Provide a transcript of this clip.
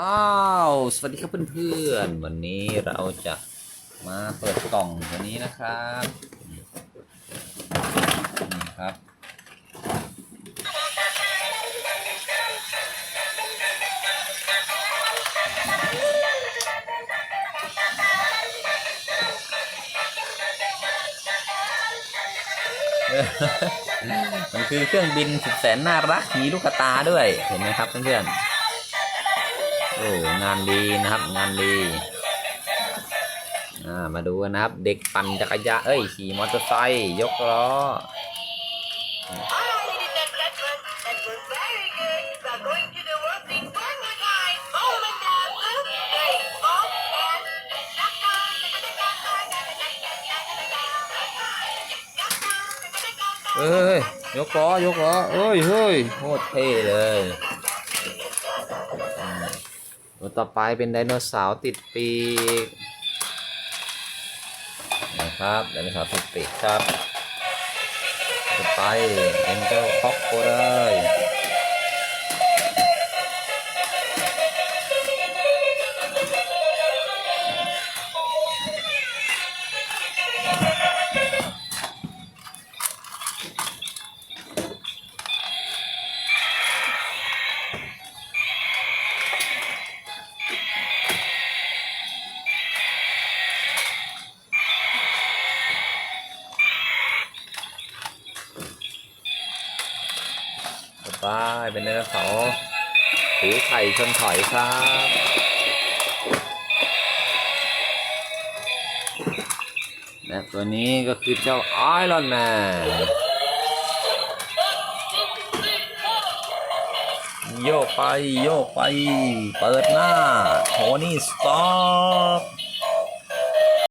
อ้าว สวัสดีครับเพื่อนๆ วันนี้เราจะมาเปิดกล่องตัวนี้นะครับ นี่ครับ มันคือเครื่องบินสุดแสนน่ารักมีลูกตาด้วย เห็นไหมครับเพื่อนๆ โอ้งานดีนะครับ งานดีมาดูกันนะครับ เด็กปั่นจักรยานเอ้ยขี่มอเตอร์ไซค์ยกล้อเอ้ยยกล้อยกล้อเอ้ยเฮ้ยโคตรเท่เลย ตัวต่อไปเป็นไดโนเสาร์ติดปีกนะครับไดโนเสาร์ติดปีกครับต่อไปเอ็นเจ้าคอก โคเลยต่อไปเป็นไดโนเสาร์ถือไข่ชนถอยครับและตัวนี้ก็คือเจ้าไอรอนแมนโยกไปโยกไป เปิดหน้าโทนี่สต็อ